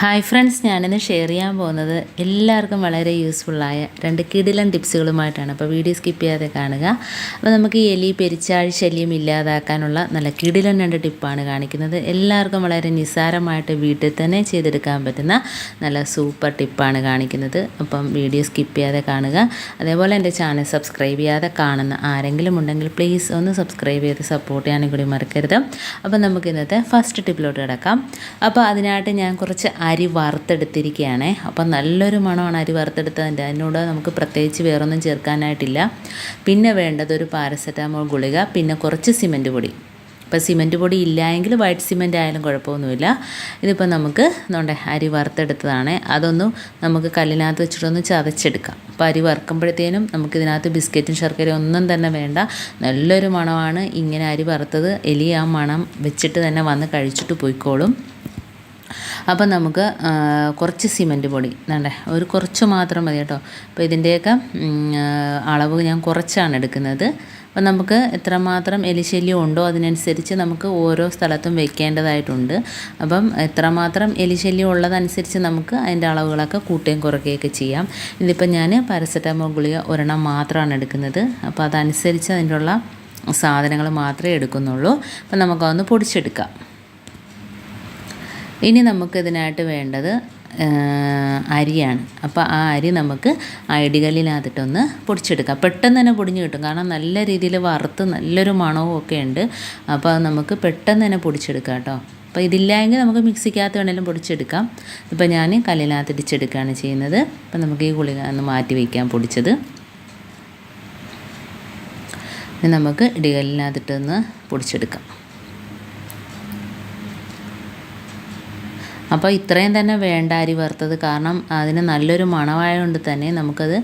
Hi friends ഞാനിന്ന് share ചെയ്യാൻ പോകുന്നത് എല്ലാവർക്കും വളരെ യൂസ്ഫുള്ളായ രണ്ട് കിടിലൻ ടിപ്സുകളുമായിട്ടാണ് അപ്പോൾ വീഡിയോ സ്കിപ്പ് ചെയ്യാതെ കാണുക. അപ്പോൾ നമുക്ക് ഈ എലി പെരിച്ചാഴി ശല്യം ഇല്ലാതാക്കാനുള്ള നല്ല കിടിലൻ രണ്ട് ടിപ്പാണ് കാണിക്കുന്നത്. എല്ലാവർക്കും വളരെ നിസ്സാരമായിട്ട് വീട്ടിൽ തന്നെ ചെയ്തെടുക്കാൻ പറ്റുന്ന നല്ല സൂപ്പർ ടിപ്പാണ് കാണിക്കുന്നത്. അപ്പം വീഡിയോ സ്കിപ്പ് ചെയ്യാതെ കാണുക. അതേപോലെ എന്റെ ചാനൽ സബ്സ്ക്രൈബ് ചെയ്യാതെ കാണുന്ന ആരെങ്കിലും ഉണ്ടെങ്കിൽ പ്ലീസ് ഒന്ന് സബ്സ്ക്രൈബ് ചെയ്ത് സപ്പോർട്ട് ചെയ്യാനും കൂടി മറക്കരുത്. അപ്പോൾ നമുക്ക് ഇന്നത്തെ ഫസ്റ്റ് ടിപ്പിലോട്ട് കിടക്കാം. അപ്പോൾ അതിനായിട്ട് ഞാൻ കുറച്ച് അരി വറുത്തെടുത്തിരിക്കുകയാണ് അപ്പം നല്ലൊരു മണമാണ് അരി വറുത്തെടുത്തതിന്റെ. അതിനോട് നമുക്ക് പ്രത്യേകിച്ച് വേറൊന്നും ചേർക്കാനായിട്ടില്ല. പിന്നെ വേണ്ടത് ഒരു പാരസെറ്റാമോൾ ഗുളിക പിന്നെ കുറച്ച് സിമന്റ് പൊടി. ഇപ്പോൾ സിമന്റ് പൊടി ഇല്ലായെങ്കിൽ വൈറ്റ് സിമന്റ് ആയാലും കുഴപ്പമൊന്നുമില്ല. ഇതിപ്പോൾ നമുക്ക് നമ്മുടെ അരി വറുത്തെടുത്തതാണ്. അതൊന്നും നമുക്ക് കല്ലിനകത്ത് വെച്ചിട്ടൊന്ന് ചതച്ചെടുക്കാം. അപ്പോൾ അരി വറുക്കുമ്പോഴത്തേനും നമുക്കിതിനകത്ത് ബിസ്ക്കറ്റും ശർക്കരയും ഒന്നും തന്നെ വേണ്ട. നല്ലൊരു മണമാണ് ഇങ്ങനെ അരി വറുത്തത്. എലി ആ മണം വെച്ചിട്ട് തന്നെ വന്ന് കഴിച്ചിട്ട് പോയിക്കോളും. അപ്പം നമുക്ക് കുറച്ച് സിമന്റ് പൊടി. വേണ്ടേ ഒരു കുറച്ച് മാത്രം മതി കേട്ടോ. അപ്പോൾ ഇതിന്റെയൊക്കെ അളവ് ഞാൻ കുറച്ചാണ് എടുക്കുന്നത്. അപ്പം നമുക്ക് എത്രമാത്രം എലിശല്യം ഉണ്ടോ അതിനനുസരിച്ച് നമുക്ക് ഓരോ സ്ഥലത്തും വെക്കേണ്ടതായിട്ടുണ്ട്. അപ്പം എത്രമാത്രം എലിശല്യം ഉള്ളതനുസരിച്ച് നമുക്ക് അതിന്റെ അളവുകളൊക്കെ കൂട്ടുകയും കുറയ്ക്കുകയൊക്കെ ചെയ്യാം. ഇതിപ്പോൾ ഞാൻ പാരസെറ്റാമോൾ ഗുളിക ഒരെണ്ണം മാത്രമാണ് എടുക്കുന്നത്. അപ്പോൾ അതനുസരിച്ച് അതിന്റെ ഉള്ള സാധനങ്ങൾ മാത്രമേ എടുക്കുന്നുള്ളൂ. അപ്പം നമുക്കതൊന്ന് പൊടിച്ചെടുക്കാം. ഇനി നമുക്കിതിനായിട്ട് വേണ്ടത് അരിയാണ്. അപ്പോൾ ആ അരി നമുക്ക് ഇടികല്ലിനകത്തിട്ടൊന്ന് പൊടിച്ചെടുക്കാം. പെട്ടെന്ന് തന്നെ പൊടിഞ്ഞ് കിട്ടും. കാരണം നല്ല രീതിയിൽ വറുത്ത് നല്ലൊരു മണവും ഒക്കെ ഉണ്ട്. അപ്പോൾ അത് നമുക്ക് പെട്ടെന്ന് തന്നെ പൊടിച്ചെടുക്കാം കേട്ടോ. അപ്പോൾ ഇതില്ലായെങ്കിൽ നമുക്ക് മിക്സിക്കകത്ത് വേണമെങ്കിലും പൊടിച്ചെടുക്കാം. ഇപ്പോൾ ഞാൻ കല്ലിനകത്ത് ഇടിച്ചെടുക്കുകയാണ് ചെയ്യുന്നത്. അപ്പോൾ നമുക്ക് ഈ ഗുളിക ഒന്ന് മാറ്റി വയ്ക്കാം പൊടിച്ചത്. നമുക്ക് ഇടികല്ലിനകത്തിട്ടൊന്ന് പൊടിച്ചെടുക്കാം. അപ്പോൾ ഇത്രയും തന്നെ വേണ്ട അരി വറുത്തത്. കാരണം അതിന് നല്ലൊരു മണമായതുകൊണ്ട് തന്നെ നമുക്കത്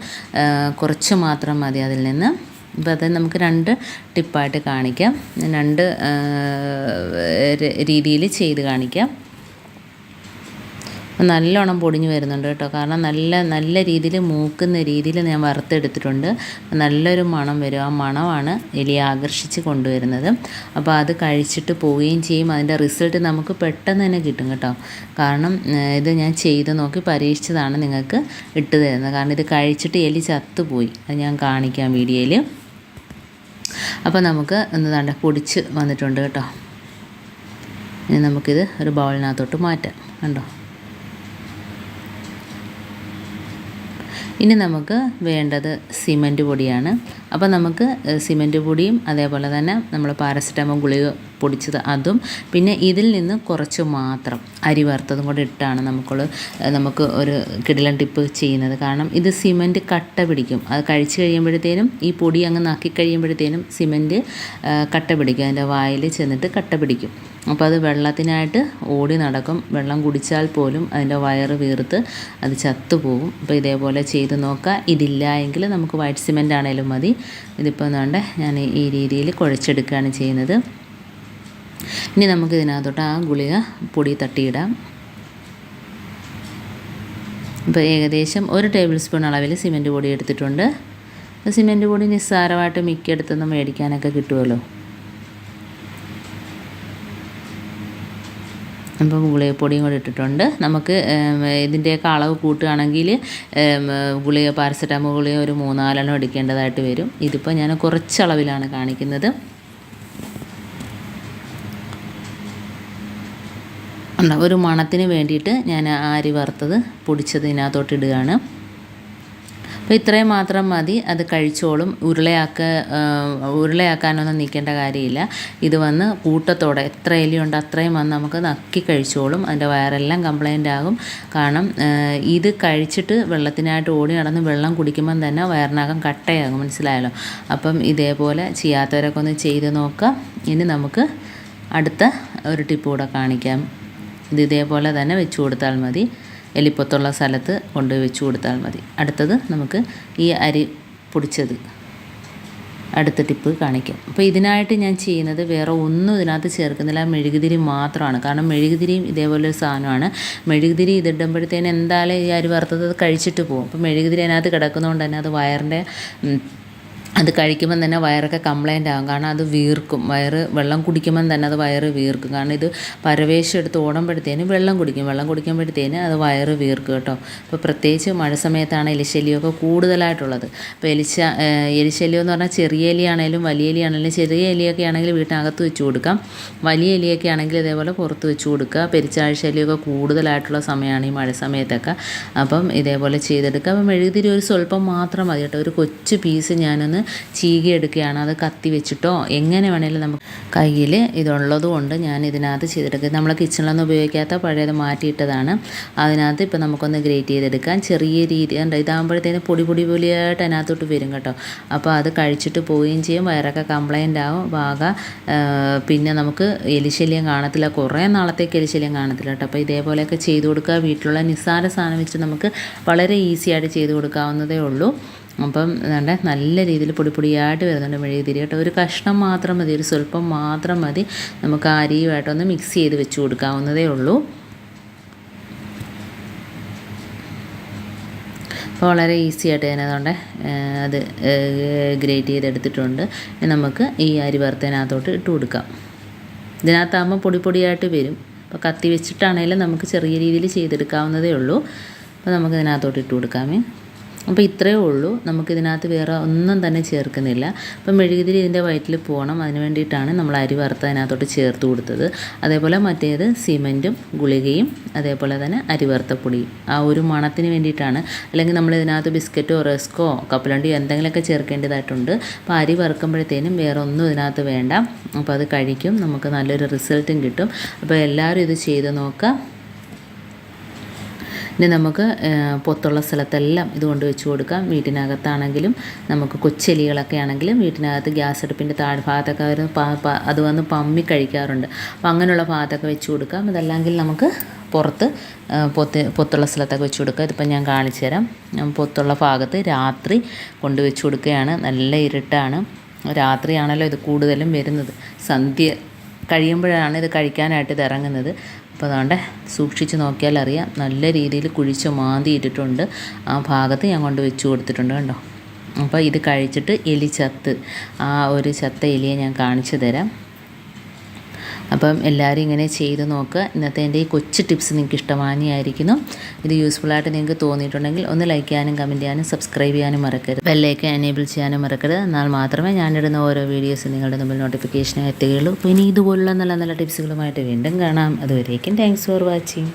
കുറച്ച് മാത്രം മതി അതിൽ നിന്ന്. അപ്പോൾ അത് നമുക്ക് രണ്ട് ടിപ്പായിട്ട് കാണിക്കാം. രണ്ട് രീതിയിൽ ചെയ്ത് കാണിക്കാം. നല്ലോണം പൊടിഞ്ഞ് വരുന്നുണ്ട് കേട്ടോ. കാരണം നല്ല നല്ല രീതിയിൽ മൂക്കുന്ന രീതിയിൽ ഞാൻ വറുത്തെടുത്തിട്ടുണ്ട്. നല്ലൊരു മണം വരും. ആ മണമാണ് എലിയെ ആകർഷിച്ച് കൊണ്ടുവരുന്നത്. അപ്പോൾ അത് കഴിച്ചിട്ട് പോവുകയും ചെയ്യും. അതിന്റെ റിസൾട്ട് നമുക്ക് പെട്ടെന്ന് തന്നെ കിട്ടും കേട്ടോ. കാരണം ഇത് ഞാൻ ചെയ്ത് നോക്കി പരീക്ഷിച്ചതാണ് നിങ്ങൾക്ക് ഇട്ട് തരുന്നത്. കാരണം ഇത് കഴിച്ചിട്ട് എലി ചത്തുപോയി. അത് ഞാൻ കാണിക്കാം വീഡിയോയിൽ. അപ്പോൾ നമുക്ക് എന്താണ് പൊടിച്ച് വന്നിട്ടുണ്ട് കേട്ടോ. ഇനി നമുക്കിത് ഒരു ബൗളിനകത്തോട്ട് മാറ്റാം. കണ്ടോ? ഇനി നമുക്ക് വേണ്ടത് സിമന്റ് പൊടിയാണ്. അപ്പോൾ നമുക്ക് സിമന്റ് പൊടിയും അതേപോലെ തന്നെ നമ്മൾ പാരസെറ്റമോൾ ഗുളിക പൊടിച്ചത് അതും പിന്നെ ഇതിൽ നിന്ന് കുറച്ച് മാത്രം അരി വറുത്തതും കൂടെ ഇട്ടാണ് നമുക്ക് നമുക്ക് ഒരു കിടിലൻ ടിപ്പ് ചെയ്യുന്നത്. കാരണം ഇത് സിമന്റ് കട്ട പിടിക്കും. അത് കഴിച്ച് കഴിയുമ്പോഴത്തേനും ഈ പൊടി അങ്ങ് നാക്കി കഴിയുമ്പോഴത്തേനും സിമന്റ് കട്ട പിടിക്കും. അതിന്റെ വായിൽ ചെന്നിട്ട് കട്ട പിടിക്കും. അപ്പോൾ അത് വെള്ളത്തിനായിട്ട് ഓടി നടക്കും. വെള്ളം കുടിച്ചാൽ പോലും അതിന്റെ വയറ് വീർത്ത് അത് ചത്തുപോകും. അപ്പോൾ ഇതേപോലെ ചെയ്ത് നോക്കുക. ഇതില്ല എങ്കിൽ നമുക്ക് വൈറ്റ് സിമെന്റ് ആണേലും മതി. ഇതിപ്പോൾ എന്താണ്ട് ഞാൻ ഈ രീതിയിൽ കുഴച്ചെടുക്കുകയാണ് ചെയ്യുന്നത്. ഇനി നമുക്ക് ഇതിനകത്തോട്ട് ആ ഗുളിക പൊടി തട്ടിയിടാം. ഇപ്പോൾ ഏകദേശം ഒരു ടേബിൾ സ്പൂൺ അളവിൽ സിമെന്റ് പൊടി എടുത്തിട്ടുണ്ട്. സിമെന്റ് പൊടി നിസ്സാരമായിട്ട് മിക്കയിടത്തുനിന്ന് മേടിക്കാനൊക്കെ കിട്ടുമല്ലോ അപ്പോൾ ഗുളികപ്പൊടിയും കൂടി ഇട്ടിട്ടുണ്ട്. നമുക്ക് ഇതിന്റെയൊക്കെ അളവ് കൂട്ടുകയാണെങ്കിൽ ഗുളിക പാരസെറ്റാമോൾ ഗുളിക ഒരു മൂന്നാലെണ്ണം എടുക്കേണ്ടതായിട്ട് വരും. ഇതിപ്പോൾ ഞാൻ കുറച്ചളവിലാണ് കാണിക്കുന്നത്. ഒരു മണത്തിന് വേണ്ടിയിട്ട് ഞാൻ ആരി വറുത്തത് പൊടിച്ചത് ഇതിനകത്തോട്ട് ഇടുകയാണ്. അപ്പോൾ ഇത്രയും മാത്രം മതി. അത് കഴിച്ചോളും. ഉരുളയാക്ക ഉരുളയാക്കാനൊന്നും നിൽക്കേണ്ട കാര്യമില്ല. ഇത് വന്ന് കൂട്ടത്തോടെ എത്ര എലിയുണ്ട് അത്രയും വന്ന് നമുക്ക് നക്കി കഴിച്ചോളും. അതിന്റെ വയറെല്ലാം കംപ്ലൈന്റ് ആകും. കാരണം ഇത് കഴിച്ചിട്ട് വെള്ളത്തിനായിട്ട് ഓടി നടന്ന് വെള്ളം കുടിക്കുമ്പം തന്നെ വയറിനകം കട്ടയാകും. മനസ്സിലായല്ലോ? അപ്പം ഇതേപോലെ ചെയ്യാത്തവരൊക്കെ ഒന്ന് ചെയ്ത് നോക്കാം. ഇനി നമുക്ക് അടുത്ത ഒരു ടിപ്പ് കൂടെ കാണിക്കാം. ഇത് ഇതേപോലെ തന്നെ വെച്ച് കൊടുത്താൽ മതി. എലിപ്പൊത്തുള്ള സ്ഥലത്ത് കൊണ്ട് വെച്ച് കൊടുത്താൽ മതി. അടുത്തത് നമുക്ക് ഈ അരി പൊടിച്ചത് അടുത്ത ടിപ്പ് കാണിക്കാം. അപ്പോൾ ഇതിനായിട്ട് ഞാൻ ചെയ്യുന്നത് വേറെ ഒന്നും ഇതിനകത്ത് ചേർക്കുന്നില്ല. മെഴുകുതിരി മാത്രമാണ്. കാരണം മെഴുകുതിരിയും ഇതേപോലെ ഒരു സാധനമാണ്. മെഴുകുതിരി ഇതിടുമ്പോഴത്തേന് എന്തായാലും ഈ അരി വറുത്തത് കഴിച്ചിട്ട് പോകും അപ്പോൾ മെഴുകുതിരി അതിനകത്ത് കിടക്കുന്നതുകൊണ്ട് തന്നെ അത് വയറിന്റെ അത് കഴിക്കുമ്പം തന്നെ വയറൊക്കെ കംപ്ലൈന്റ് ആകും. കാരണം അത് വീർക്കും. വയറ് വെള്ളം കുടിക്കുമ്പം തന്നെ അത് വയറ് വീർക്കും. കാരണം ഇത് പരവേശം എടുത്ത് ഓടുമ്പോഴത്തേനും വെള്ളം കുടിക്കും. വെള്ളം കുടിക്കുമ്പോഴത്തേനും അത് വയറ് വീർക്കും കേട്ടോ. അപ്പോൾ പ്രത്യേകിച്ച് മഴ സമയത്താണ് എലിശല്യമൊക്കെ കൂടുതലായിട്ടുള്ളത്. അപ്പോൾ എലിശ എലിശല്യം എന്ന് പറഞ്ഞാൽ ചെറിയ എലിയാണേലും വലിയ എലിയാണെങ്കിലും ചെറിയ എലിയൊക്കെ ആണെങ്കിൽ വീട്ടിനകത്ത് വെച്ച് കൊടുക്കാം. വലിയ എലിയൊക്കെ ആണെങ്കിൽ ഇതേപോലെ പുറത്ത് വെച്ച് കൊടുക്കുക. പെരിച്ചാഴി ശല്യമൊക്കെ കൂടുതലായിട്ടുള്ള സമയമാണ് ഈ മഴ സമയത്തൊക്കെ. അപ്പം ഇതേപോലെ ചെയ്തെടുക്കുക. അപ്പം മെഴുകുതിരി ഒരു സ്വല്പം മാത്രം മതി കേട്ടോ. ഒരു കൊച്ചു പീസ് ഞാനൊന്ന് ചീകി എടുക്കുകയാണ്. അത് കത്തി വെച്ചിട്ടോ എങ്ങനെ വേണേലും നമുക്ക് കയ്യിൽ ഇതുള്ളത് കൊണ്ട് ഞാൻ ഇതിനകത്ത് ചെയ്തെടുക്കുക. നമ്മൾ കിച്ചണിലൊന്നും ഉപയോഗിക്കാത്ത പഴയത് മാറ്റിയിട്ടതാണ്. അതിനകത്ത് ഇപ്പോൾ നമുക്കൊന്ന് ഗ്രേറ്റ് ചെയ്തെടുക്കാം. ചെറിയ രീതി ഉണ്ട് ഇതാകുമ്പോഴത്തേന് പൊടി പൊടി പൊലിയായിട്ട് അതിനകത്തോട്ട് വരും കേട്ടോ. അപ്പോൾ അത് കഴിച്ചിട്ട് പോവുകയും ചെയ്യും. വയറൊക്കെ കംപ്ലൈന്റ് ആവും. പാക പിന്നെ നമുക്ക് എലിശല്യം കാണത്തില്ല. കുറേ നാളത്തേക്ക് എലിശല്യം കാണത്തില്ല കേട്ടോ. അപ്പോൾ ഇതേപോലെയൊക്കെ ചെയ്തു കൊടുക്കുക. വീട്ടിലുള്ള നിസ്സാര സാധനം വെച്ച് നമുക്ക് വളരെ ഈസിയായിട്ട് ചെയ്ത് കൊടുക്കാവുന്നതേ ഉള്ളൂ. അപ്പം വേണ്ട നല്ല രീതിയിൽ പൊടി പൊടിയായിട്ട് വരുന്നുണ്ട് മെഴുകുതിരി കേട്ടോ. ഒരു കഷ്ണം മാത്രം മതി ഒരു സ്വല്പം മാത്രം മതി. നമുക്ക് അരിയുമായിട്ടൊന്ന് മിക്സ് ചെയ്ത് വെച്ച് കൊടുക്കാവുന്നതേ ഉള്ളൂ. അപ്പോൾ വളരെ ഈസി ആയിട്ട് തന്നെ അതുകൊണ്ട് അത് ഗ്രേറ്റ് ചെയ്തെടുത്തിട്ടുണ്ട്. നമുക്ക് ഈ അരി വറുത്തതിനകത്തോട്ട് ഇട്ട് കൊടുക്കാം. ഇതിനകത്താകുമ്പോൾ പൊടി പൊടിയായിട്ട് വരും. അപ്പോൾ കത്തി വെച്ചിട്ടാണെങ്കിലും നമുക്ക് ചെറിയ രീതിയിൽ ചെയ്തെടുക്കാവുന്നതേ ഉള്ളൂ. അപ്പോൾ നമുക്ക് ഇതിനകത്തോട്ട് ഇട്ട് കൊടുക്കാമേ. അപ്പോൾ ഇത്രയേ ഉള്ളൂ. നമുക്കിതിനകത്ത് വേറെ ഒന്നും തന്നെ ചേർക്കുന്നില്ല. അപ്പം മെഴുകുതിരി ഇതിന്റെ വയറ്റിൽ പോകണം. അതിന് വേണ്ടിയിട്ടാണ് നമ്മൾ അരി വറുത്ത് അതിനകത്തോട്ട് ചേർത്ത് കൊടുത്തത്. അതേപോലെ മറ്റേത് സിമന്റും ഗുളികയും അതേപോലെ തന്നെ അരി വറുത്ത ആ ഒരു മണത്തിന് വേണ്ടിയിട്ടാണ്. അല്ലെങ്കിൽ നമ്മൾ ഇതിനകത്ത് ബിസ്ക്കറ്റോ റസ്കോ കപ്പലണ്ടിയോ എന്തെങ്കിലുമൊക്കെ ചേർക്കേണ്ടതായിട്ടുണ്ട്. അപ്പോൾ അരി വറുക്കുമ്പോഴത്തേനും വേറെ ഒന്നും ഇതിനകത്ത് വേണ്ട. അപ്പോൾ അത് കഴിക്കും. നമുക്ക് നല്ലൊരു റിസൾട്ടും കിട്ടും. അപ്പോൾ എല്ലാവരും ഇത് ചെയ്ത് നോക്കുക. ഇനി നമുക്ക് പൊത്തുള്ള സ്ഥലത്തെല്ലാം ഇത് കൊണ്ട് വെച്ച് കൊടുക്കാം. വീട്ടിനകത്താണെങ്കിലും നമുക്ക് കൊച്ചെലികളൊക്കെ ആണെങ്കിലും വീട്ടിനകത്ത് ഗ്യാസ് അടുപ്പിന്റെ താഴ്ഭാഗത്തൊക്കെ അവർ അത് വന്ന് പമ്മി കഴിക്കാറുണ്ട്. അപ്പം അങ്ങനെയുള്ള ഭാഗത്തൊക്കെ വെച്ച് കൊടുക്കാം. അതല്ലെങ്കിൽ നമുക്ക് പുറത്ത് പൊത്ത് പൊത്തുള്ള സ്ഥലത്തൊക്കെ വെച്ച് കൊടുക്കുക ഇതിപ്പോൾ ഞാൻ കാണിച്ചു തരാം. പൊത്തുള്ള ഭാഗത്ത് രാത്രി കൊണ്ട് വെച്ച് കൊടുക്കുകയാണ്. നല്ല ഇരുട്ടാണ്. രാത്രിയാണല്ലോ ഇത് കൂടുതലും വരുന്നത്. സന്ധ്യ കഴിയുമ്പോഴാണ് ഇത് കഴിക്കാനായിട്ട് ഇത് ഇറങ്ങുന്നത്. അപ്പോൾ അതുകൊണ്ട് സൂക്ഷിച്ച് നോക്കിയാൽ അറിയാം. നല്ല രീതിയിൽ കുഴിച്ച് മാന്തിയിട്ടിട്ടുണ്ട്. ആ ഭാഗത്ത് ഞാൻ കൊണ്ട് വെച്ച് കൊടുത്തിട്ടുണ്ട് കണ്ടോ? അപ്പോൾ ഇത് കഴിച്ചിട്ട് എലി ചത്ത്. ആ ഒരു ചത്ത എലിയെ ഞാൻ കാണിച്ചു തരാം. അപ്പം എല്ലാവരും ഇങ്ങനെ ചെയ്ത് നോക്കുക ഇന്നത്തെ എന്റെ ഈ കൊച്ചു ടിപ്സ് നിങ്ങൾക്ക് ഇഷ്ടമാനിയായിരിക്കുന്നു ഇത് യൂസ്ഫുള്ളായിട്ട് നിങ്ങൾക്ക് തോന്നിയിട്ടുണ്ടെങ്കിൽ ഒന്ന് ലൈക്ക് ചെയ്യാനും കമന്റ് ചെയ്യാനും സബ്സ്ക്രൈബ് ചെയ്യാനും മറക്കരുത്. ബെല്ലേക്ക് എനേബിൾ ചെയ്യാനും മറക്കരുത്. എന്നാൽ മാത്രമേ ഞാനിടുന്ന ഓരോ വീഡിയോസ് നിങ്ങളുടെ മുമ്പിൽ നോട്ടിഫിക്കേഷൻ എത്തുകയുള്ളൂ. അപ്പോൾ ഇനി ഇതുപോലുള്ള നല്ല നല്ല ടിപ്സുകളുമായിട്ട് വീണ്ടും കാണാം. അതുവരേക്കും താങ്ക്സ് ഫോർ വാച്ചിങ്